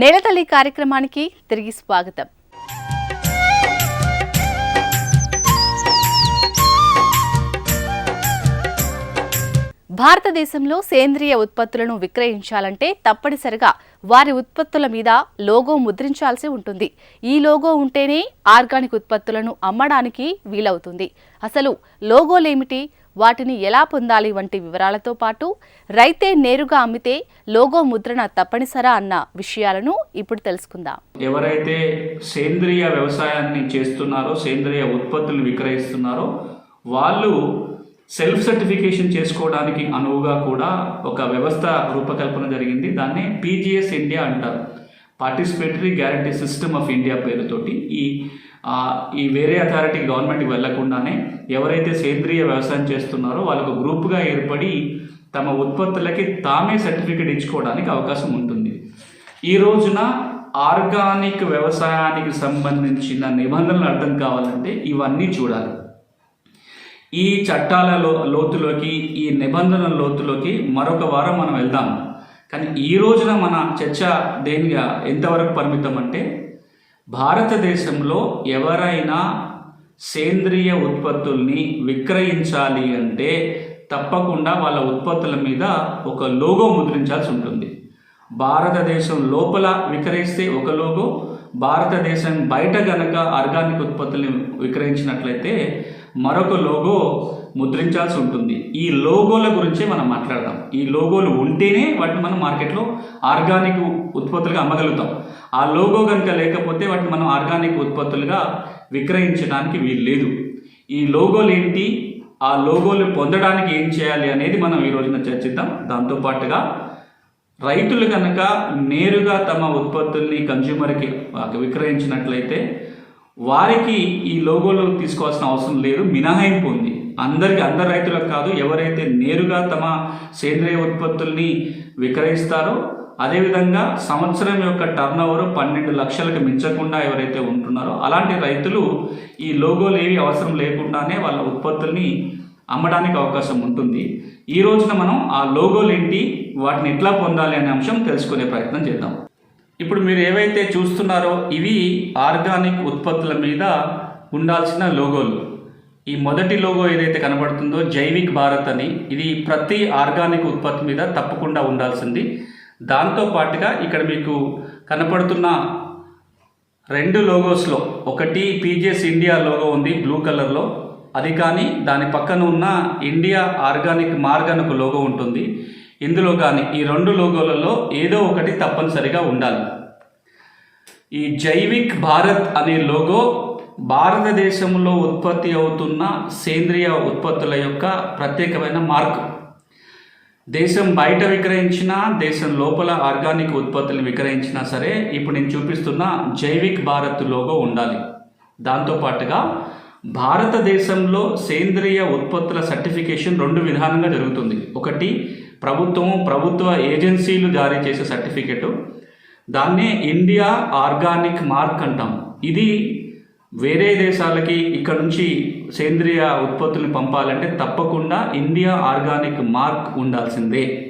నేలతల్లి కార్యక్రమానికి తిరిగి స్వాగతం. భారతదేశంలో సేంద్రియ ఉత్పత్తులను విక్రయించాలంటే తప్పనిసరిగా వారి ఉత్పత్తుల మీద లోగో ముద్రించాల్సి ఉంటుంది. ఈ లోగో ఉంటేనే ఆర్గానిక్ ఉత్పత్తులను అమ్మడానికి వీలవుతుంది. అసలు లోగోలేమిటి? వాటిని ఎలా పొందాలి వంటి వివరాలతో పాటు రైతే నేరుగా అమ్మితే లోగో ముద్రణ తప్పనిసరా అన్న విషయాలను ఇప్పుడు తెలుసుకుందాం. ఎవరైతే సేంద్రియ వ్యవసాయాన్ని చేస్తున్నారో సేంద్రియ ఉత్పత్తులు విక్రయిస్తున్నారో వాళ్ళు సెల్ఫ్ సర్టిఫికేషన్ చేసుకోవడానికి అనువుగా కూడా ఒక వ్యవస్థ రూపకల్పన జరిగింది. దాన్ని పీజీఎస్ ఇండియా అంటారు. Participatory guarantee system of India పేరుతోటి ఈ ఈ వేరే అథారిటీ గవర్నమెంట్కి వెళ్ళకుండానే ఎవరైతే సేంద్రియ వ్యవసాయం చేస్తున్నారో వాళ్ళకు గ్రూప్గా ఏర్పడి తమ ఉత్పత్తులకి తామే సర్టిఫికేట్ ఇచ్చుకోవడానికి అవకాశం ఉంటుంది. ఈ రోజున ఆర్గానిక్ వ్యవసాయానికి సంబంధించిన నిబంధనలు అర్థం కావాలంటే ఇవన్నీ చూడాలి. ఈ చట్టాల లో లోతులోకి ఈ నిబంధనల లోతులోకి మరొక వారం మనం వెళ్దాం. కానీ ఈ రోజున మన చర్చ దేనిగా ఎంతవరకు పరిమితం అంటే భారతదేశంలో ఎవరైనా సేంద్రియ ఉత్పత్తుల్ని విక్రయించాలి అంటే తప్పకుండా వాళ్ళ ఉత్పత్తుల మీద ఒక లోగో ముద్రించాల్సి ఉంటుంది. భారతదేశం లోపల విక్రయిస్తే ఒక లోగో భారతదేశం బయట గనక ఆర్గానిక్ ఉత్పత్తుల్ని విక్రయించినట్లయితే మరొక లోగో ముద్రించాల్సి ఉంటుంది. ఈ లోగోల గురించే మనం మాట్లాడదాం. ఈ లోగోలు ఉంటేనే వాటిని మనం మార్కెట్లో ఆర్గానిక్ ఉత్పత్తులుగా అమ్మగలుగుతాం. ఆ లోగో కనుక లేకపోతే వాటిని మనం ఆర్గానిక్ ఉత్పత్తులుగా విక్రయించడానికి వీలు లేదు. ఈ లోగోలు ఏంటి? ఆ లోగోలు పొందడానికి ఏం చేయాలి అనేది మనం ఈ రోజున చర్చిద్దాం. దాంతోపాటుగా రైతులు కనుక నేరుగా తమ ఉత్పత్తుల్ని కన్జ్యూమర్కి విక్రయించినట్లయితే వారికి ఈ లోగోలు తీసుకోవాల్సిన అవసరం లేదు మినహాయింపు ఉంది. అందరికి అందరు రైతులకు కాదు ఎవరైతే నేరుగా తమ సేంద్రియ ఉత్పత్తుల్ని విక్రయిస్తారో అదేవిధంగా సంవత్సరం యొక్క టర్న్ ఓవర్ పన్నెండు లక్షలకు మించకుండా ఎవరైతే ఉంటున్నారో అలాంటి రైతులు ఈ లోగోలు ఏవి అవసరం లేకుండానే వాళ్ళ ఉత్పత్తుల్ని అమ్మడానికి అవకాశం ఉంటుంది. ఈ రోజున మనం ఆ లోగోలు ఏంటి వాటిని ఎట్లా పొందాలి అనే అంశం తెలుసుకునే ప్రయత్నం చేద్దాం. ఇప్పుడు మీరు ఏవైతే చూస్తున్నారో ఇవి ఆర్గానిక్ ఉత్పత్తుల మీద ఉండాల్సిన లోగోలు ఈ మొదటి లోగో ఏదైతే కనబడుతుందో జైవిక్ భారత్ అని ఇది ప్రతి ఆర్గానిక్ ఉత్పత్తి మీద తప్పకుండా ఉండాల్సింది. దాంతో పాటుగా ఇక్కడ మీకు కనపడుతున్న రెండు లోగోస్లో ఒకటి పీజేస్ ఇండియా లోగో ఉంది బ్లూ కలర్లో అది కానీ దాని పక్కన ఉన్న ఇండియా ఆర్గానిక్ మార్గ్ అని ఒక లోగో ఉంటుంది. ఇందులో కానీ ఈ రెండు లోగోలలో ఏదో ఒకటి తప్పనిసరిగా ఉండాలి. ఈ జైవిక్ భారత్ అనే లోగో భారతదేశంలో ఉత్పత్తి అవుతున్న సేంద్రియ ఉత్పత్తుల యొక్క ప్రత్యేకమైన మార్కు. దేశం బయట విక్రయించినా దేశం లోపల ఆర్గానిక్ ఉత్పత్తులను విక్రయించినా సరే ఇప్పుడు నేను చూపిస్తున్న జైవిక్ భారత్ లోగో ఉండాలి. దాంతోపాటుగా భారతదేశంలో సేంద్రియ ఉత్పత్తుల సర్టిఫికేషన్ రెండు విధానంగా జరుగుతుంది. ఒకటి ప్రభుత్వం ప్రభుత్వ ఏజెన్సీలు జారీ చేసే సర్టిఫికెట్. దాన్నే ఇండియా ఆర్గానిక్ మార్క్ అంటాం. ఇది వేరే దేశాలకి ఇక్కడ నుంచి సేంద్రియ ఉత్పత్తులను పంపాలంటే తప్పకుండా ఇండియా ఆర్గానిక్ మార్క్ ఉండాల్సిందే.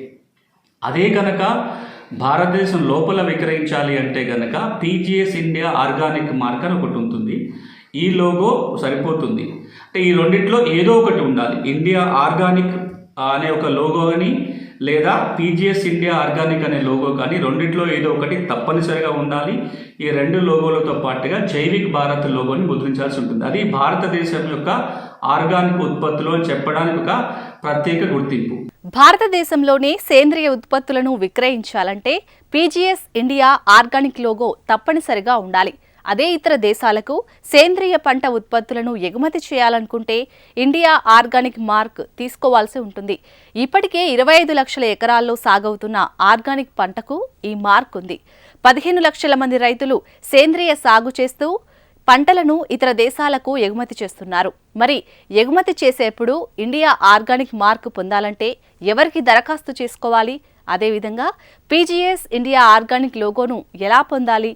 అదే కనుక భారతదేశం లోపల విక్రయించాలి అంటే కనుక పీజీఎస్ ఇండియా ఆర్గానిక్ మార్క్ అని ఒకటి ఉంటుంది. ఈ లోగో సరిపోతుంది. అంటే ఈ రెండిట్లో ఏదో ఒకటి ఉండాలి. ఇండియా ఆర్గానిక్ అనే ఒక లోగో అని లేదా పీజీఎస్ ఇండియా ఆర్గానిక్ అనే లోగో కానీ రెండిట్లో ఏదో ఒకటి తప్పనిసరిగా ఉండాలి. ఈ రెండు లోగోలతో పాటుగా జైవిక్ భారత్ లోగోని ముద్రించాల్సి ఉంటుంది. అది భారతదేశం యొక్క ఆర్గానిక్ ఉత్పత్తులు అని చెప్పడానికి ఒక ప్రత్యేక గుర్తింపు. భారతదేశంలోనే సేంద్రియ ఉత్పత్తులను విక్రయించాలంటే పీజీఎస్ ఇండియా ఆర్గానిక్ లోగో తప్పనిసరిగా ఉండాలి. అదే ఇతర దేశాలకు సేంద్రియ పంట ఉత్పత్తులను ఎగుమతి చేయాలనుకుంటే ఇండియా ఆర్గానిక్ మార్క్ తీసుకోవాల్సి ఉంటుంది. ఇప్పటికే ఇరవై ఐదు లక్షల ఎకరాల్లో సాగవుతున్న ఆర్గానిక్ పంటకు ఈ మార్క్ ఉంది. పదిహేను లక్షల మంది రైతులు సేంద్రియ సాగు చేస్తూ పంటలను ఇతర దేశాలకు ఎగుమతి చేస్తున్నారు. మరి ఎగుమతి చేసేప్పుడు ఇండియా ఆర్గానిక్ మార్క్ పొందాలంటే ఎవరికి దరఖాస్తు చేసుకోవాలి? అదేవిధంగా పీజీఎస్ ఇండియా ఆర్గానిక్ లోగోను ఎలా పొందాలి?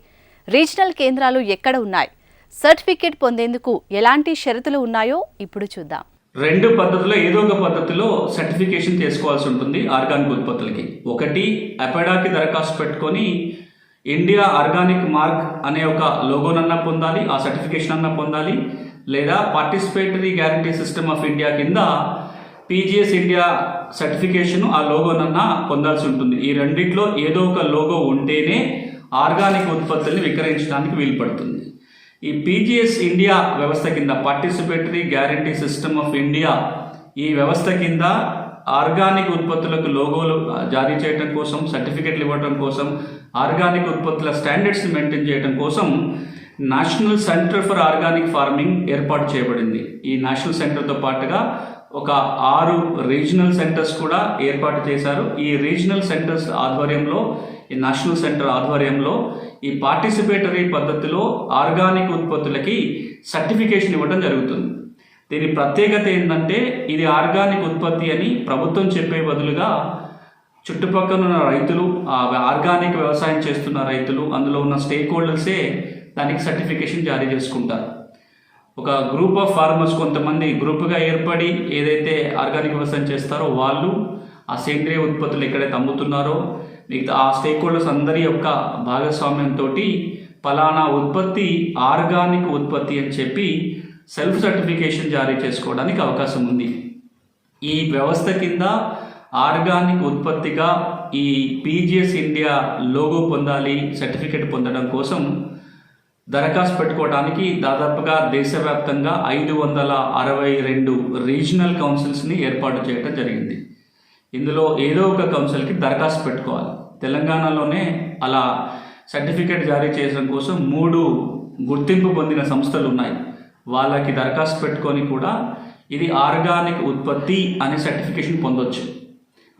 రీజనల్ కేంద్రాలు ఎక్కడ ఉన్నాయి? సర్టిఫికేట్ పొందేందుకు ఎలాంటి షరతులు ఉన్నాయో ఇప్పుడు చూద్దాం. రెండు పద్ధతిలో ఏదో ఒక పద్ధతిలో సర్టిఫికేషన్ చేసుకోవాల్సి ఉంటుంది ఆర్గానిక్ ఉత్పత్తులకి. ఒకటి అపెడాకి దరఖాస్తు పెట్టుకొని ఇండియా ఆర్గానిక్ మార్క్ అనే ఒక లోగోనన్నా పొందాలి ఆ సర్టిఫికేషన్ అన్నా పొందాలి లేదా participatory guarantee system of India కింద పీజీఎస్ ఇండియా సర్టిఫికేషన్ ఆ లోగోనన్నా పొందాల్సి ఉంటుంది. ఈ రెండిట్లో ఏదో ఒక లోగో ఉంటేనే ఆర్గానిక్ ఉత్పత్తుల్ని విక్రయించడానికి వీలుపడుతుంది. ఈ పీజీఎస్ ఇండియా వ్యవస్థ కింద participatory guarantee system of India ఈ వ్యవస్థ కింద ఆర్గానిక్ ఉత్పత్తులకు లోగోలు జారీ చేయడం కోసం సర్టిఫికెట్లు ఇవ్వడం కోసం ఆర్గానిక్ ఉత్పత్తుల స్టాండర్డ్స్ని మెయింటైన్ చేయడం కోసం national centre for organic farming ఏర్పాటు చేయబడింది. ఈ నేషనల్ సెంటర్తో పాటుగా ఒక ఆరు రీజనల్ సెంటర్స్ కూడా ఏర్పాటు చేశారు. ఈ రీజనల్ సెంటర్స్ ఆధ్వర్యంలో ఈ నేషనల్ సెంటర్ ఆధ్వర్యంలో ఈ పార్టిసిపేటరీ పద్ధతిలో ఆర్గానిక్ ఉత్పత్తులకి సర్టిఫికేషన్ ఇవ్వడం జరుగుతుంది. దీని ప్రత్యేకత ఏంటంటే ఇది ఆర్గానిక్ ఉత్పత్తి అని ప్రభుత్వం చెప్పే బదులుగా చుట్టుపక్కల ఉన్న రైతులు ఆ ఆర్గానిక్ వ్యవసాయం చేస్తున్న రైతులు అందులో ఉన్న స్టేక్ హోల్డర్సే దానికి సర్టిఫికేషన్ జారీ చేసుకుంటారు. ఒక గ్రూప్ ఆఫ్ ఫార్మర్స్ కొంతమంది గ్రూప్గా ఏర్పడి ఏదైతే ఆర్గానిక్ వ్యవసాయం చేస్తారో వాళ్ళు ఆ సేంద్రియ ఉత్పత్తులు ఎక్కడైతే అమ్ముతున్నారో మిగతా ఆ స్టేక్ హోల్డర్స్ అందరి యొక్క భాగస్వామ్యంతో పలానా ఉత్పత్తి ఆర్గానిక్ ఉత్పత్తి అని చెప్పి సెల్ఫ్ సర్టిఫికేషన్ జారీ చేసుకోవడానికి అవకాశం ఉంది. ఈ వ్యవస్థ కింద ఆర్గానిక్ ఉత్పత్తిగా ఈ పీజీఎస్ ఇండియా లోగో పొందాలి సర్టిఫికేట్ పొందడం కోసం దరఖాస్తు పెట్టుకోవడానికి దాదాపుగా దేశవ్యాప్తంగా ఐదు వందల అరవై రెండు రీజనల్ కౌన్సిల్స్ని ఏర్పాటు చేయడం జరిగింది. ఇందులో ఏదో ఒక కౌన్సిల్కి దరఖాస్తు పెట్టుకోవాలి. తెలంగాణలోనే అలా సర్టిఫికేట్ జారీ చేయడం కోసం మూడు గుర్తింపు పొందిన సంస్థలు ఉన్నాయి. వాళ్ళకి దరఖాస్తు పెట్టుకొని కూడా ఇది ఆర్గానిక్ ఉత్పత్తి అనే సర్టిఫికేషన్ పొందొచ్చు.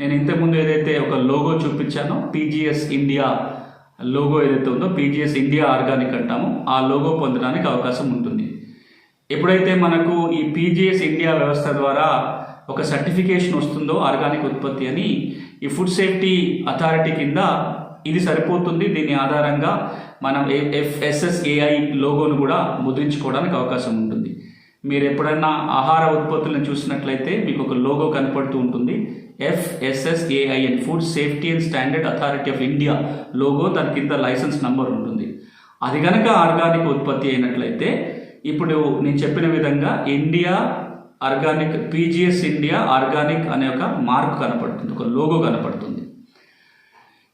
నేను ఇంతకుముందు ఏదైతే ఒక లోగో చూపించానో పీజీఎస్ ఇండియా లోగో ఏదైతే ఉందో పీజీఎస్ ఇండియా ఆర్గానిక్ అంటామో ఆ లోగో పొందడానికి అవకాశం ఉంటుంది. ఎప్పుడైతే మనకు ఈ పీజీఎస్ ఇండియా వ్యవస్థ ద్వారా ఒక సర్టిఫికేషన్ వస్తుందో ఆర్గానిక్ ఉత్పత్తి అని ఈ ఫుడ్ సేఫ్టీ అథారిటీ కింద ఇది సరిపోతుంది. దీని ఆధారంగా మనం ఎఫ్ఎస్ఎస్ఏఐ లోగోను కూడా ముద్రించుకోవడానికి అవకాశం ఉంటుంది. మీరు ఎప్పుడైనా ఆహార ఉత్పత్తులను చూసినట్లయితే మీకు ఒక లోగో కనపడుతూ ఉంటుంది. FSSAI food safety and standard authority of India logo దాని కింద లైసెన్స్ నంబర్ ఉంటుంది. అది కనుక ఆర్గానిక్ ఉత్పత్తి అయినట్లయితే ఇప్పుడు నేను చెప్పిన విధంగా India organic PGS India organic అనే ఒక మార్క్ కనపడుతుంది ఒక లోగో కనపడుతుంది.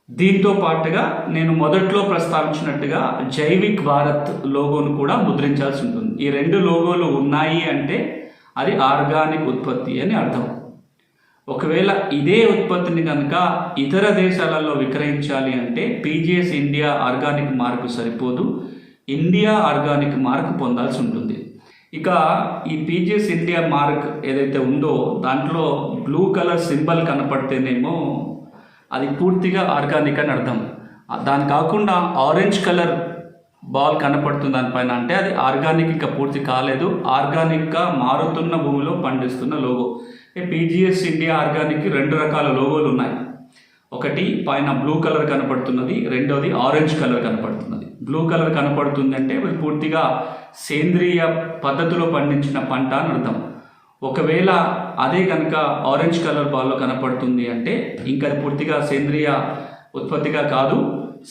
దీంతో పాటుగా నేను మొదట్లో ప్రస్తావించినట్టుగా జైవిక్ భారత్ లోగోను కూడా ముద్రించాల్సి ఉంటుంది. ఈ రెండు లోగోలు ఉన్నాయి అంటే అది ఆర్గానిక్ ఉత్పత్తి అని అర్థం. ఒకవేళ ఇదే ఉత్పత్తిని కనుక ఇతర దేశాలలో విక్రయించాలి అంటే పీజీఎస్ ఇండియా ఆర్గానిక్ మార్కు సరిపోదు. ఇండియా ఆర్గానిక్ మార్క్ పొందాల్సి ఉంటుంది. ఇక ఈ పీజీఎస్ ఇండియా మార్క్ ఏదైతే ఉందో దాంట్లో బ్లూ కలర్ సింబల్ కనపడితేనేమో అది పూర్తిగా ఆర్గానిక్ అని అర్థం. దాని కాకుండా ఆరెంజ్ కలర్ బాల్ కనపడుతుంది దానిపైన అంటే అది ఆర్గానిక్ ఇంకా పూర్తి కాలేదు. ఆర్గానిక్గా మారుతున్న భూమిలో పండిస్తున్న లోగో. పీజీఎస్ ఇండియా ఆర్గానిక్ రెండు రకాల లోగోలు ఉన్నాయి. ఒకటి పైన బ్లూ కలర్ కనపడుతున్నది రెండోది ఆరెంజ్ కలర్ కనపడుతున్నది. బ్లూ కలర్ కనపడుతుంది అంటే అది పూర్తిగా సేంద్రియ పద్ధతిలో పండించిన పంట అని అర్థం. ఒకవేళ అదే కనుక ఆరెంజ్ కలర్ బాల్లో కనపడుతుంది అంటే ఇంకా అది పూర్తిగా సేంద్రియ ఉత్పత్తిగా కాదు.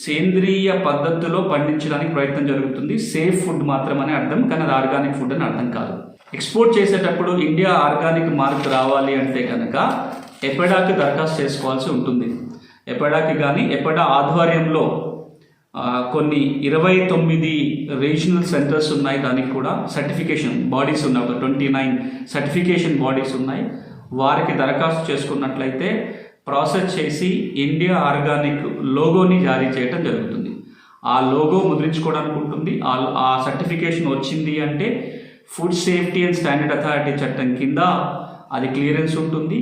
సేంద్రియ పద్ధతిలో పండించడానికి ప్రయత్నం జరుగుతుంది. సేఫ్ ఫుడ్ మాత్రమనే అర్థం కానీ అది ఆర్గానిక్ ఫుడ్ అని అర్థం కాదు. ఎక్స్పోర్ట్ చేసేటప్పుడు ఇండియా ఆర్గానిక్ మార్క్ రావాలి అంటే కనుక ఎపెడాకి దరఖాస్తు చేసుకోవాల్సి ఉంటుంది. ఎపెడాకి కానీ ఎపెడా ఆధ్వర్యంలో కొన్ని ఇరవై తొమ్మిది రీజనల్ సెంటర్స్ ఉన్నాయి. దానికి కూడా సర్టిఫికేషన్ బాడీస్ ఉన్నాయి. ఒక ట్వంటీ నైన్ సర్టిఫికేషన్ బాడీస్ ఉన్నాయి. వారికి దరఖాస్తు చేసుకున్నట్లయితే ప్రాసెస్ చేసి ఇండియా ఆర్గానిక్ లోగోని జారీ చేయటం జరుగుతుంది. ఆ లోగో ముద్రించుకోవడానికి ఉంటుంది. ఆ ఆ సర్టిఫికేషన్ వచ్చింది అంటే food safety and standard authority చట్టం కింద అది క్లియరెన్స్ ఉంటుంది.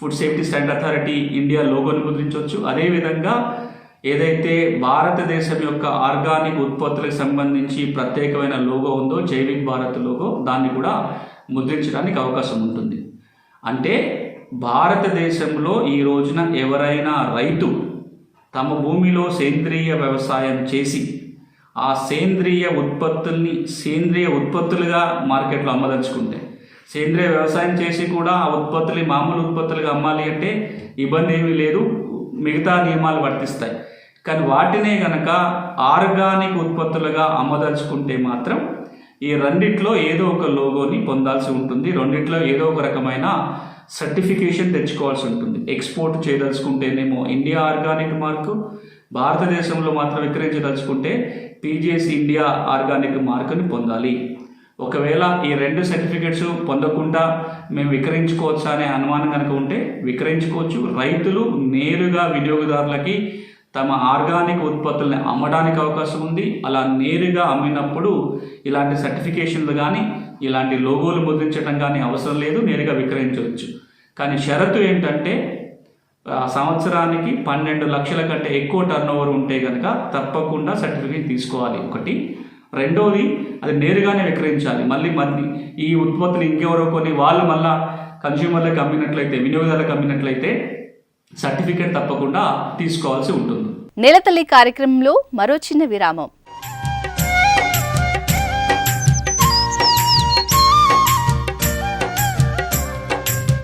Food safety standard authority India లోగోని ముద్రించవచ్చు. అదేవిధంగా ఏదైతే భారతదేశం యొక్క ఆర్గానిక్ ఉత్పత్తులకు సంబంధించి ప్రత్యేకమైన లోగో ఉందో జైవిక్ భారత్ లోగో దాన్ని కూడా ముద్రించడానికి అవకాశం ఉంటుంది. అంటే భారతదేశంలో ఈ రోజున ఎవరైనా రైతు తమ భూమిలో సేంద్రియ వ్యవసాయం చేసి ఆ సేంద్రియ ఉత్పత్తుల్ని సేంద్రియ ఉత్పత్తులుగా మార్కెట్లో అమ్మదలుచుకుంటే సేంద్రియ వ్యవసాయం చేసి కూడా ఆ ఉత్పత్తులు మామూలు ఉత్పత్తులుగా అమ్మాలి అంటే ఇబ్బంది ఏమీ లేదు మిగతా నియమాలు వర్తిస్తాయి. కానీ వాటినే కనుక ఆర్గానిక్ ఉత్పత్తులుగా అమ్మదలుచుకుంటే మాత్రం ఈ రెండిట్లో ఏదో ఒక లోగోని పొందాల్సి ఉంటుంది. రెండిట్లో ఏదో ఒక రకమైన సర్టిఫికేషన్ తెచ్చుకోవాల్సి ఉంటుంది. ఎక్స్పోర్ట్ చేయదలుచుకుంటేనేమో ఇండియా ఆర్గానిక్ మార్కు భారతదేశంలో మాత్రం విక్రయించదలుచుకుంటే పీజీఎస్ ఇండియా ఆర్గానిక్ మార్కుని పొందాలి. ఒకవేళ ఈ రెండు సర్టిఫికెట్స్ పొందకుండా మేము విక్రయించుకోవచ్చా అనే అనుమానం కనుక ఉంటే విక్రయించుకోవచ్చు. రైతులు నేరుగా వినియోగదారులకి తమ ఆర్గానిక్ ఉత్పత్తుల్ని అమ్మడానికి అవకాశం ఉంది. అలా నేరుగా అమ్మినప్పుడు ఇలాంటి సర్టిఫికేషన్లు కానీ ఇలాంటి లోగోలు ముద్రించడం కానీ అవసరం లేదు. నేరుగా విక్రయించవచ్చు. కానీ షరతు ఏంటంటే ఆ సంవత్సరానికి పన్నెండు లక్షల కంటే ఎక్కువ టర్న్ ఓవర్ ఉంటే కనుక తప్పకుండా సర్టిఫికేట్ తీసుకోవాలి ఒకటి. రెండోది అది నేరుగానే విక్రయించాలి. మళ్ళీ మళ్ళీ ఈ ఉత్పత్తులు ఇంకెవరో కొని వాళ్ళు మళ్ళా కన్జ్యూమర్లకు అమ్మినట్లయితే వినియోగదారులకు అమ్మినట్లయితే సర్టిఫికేట్ తప్పకుండా తీసుకోవాల్సి ఉంటుంది. నెలతల్లి కార్యక్రమంలో మరో చిన్న విరామం.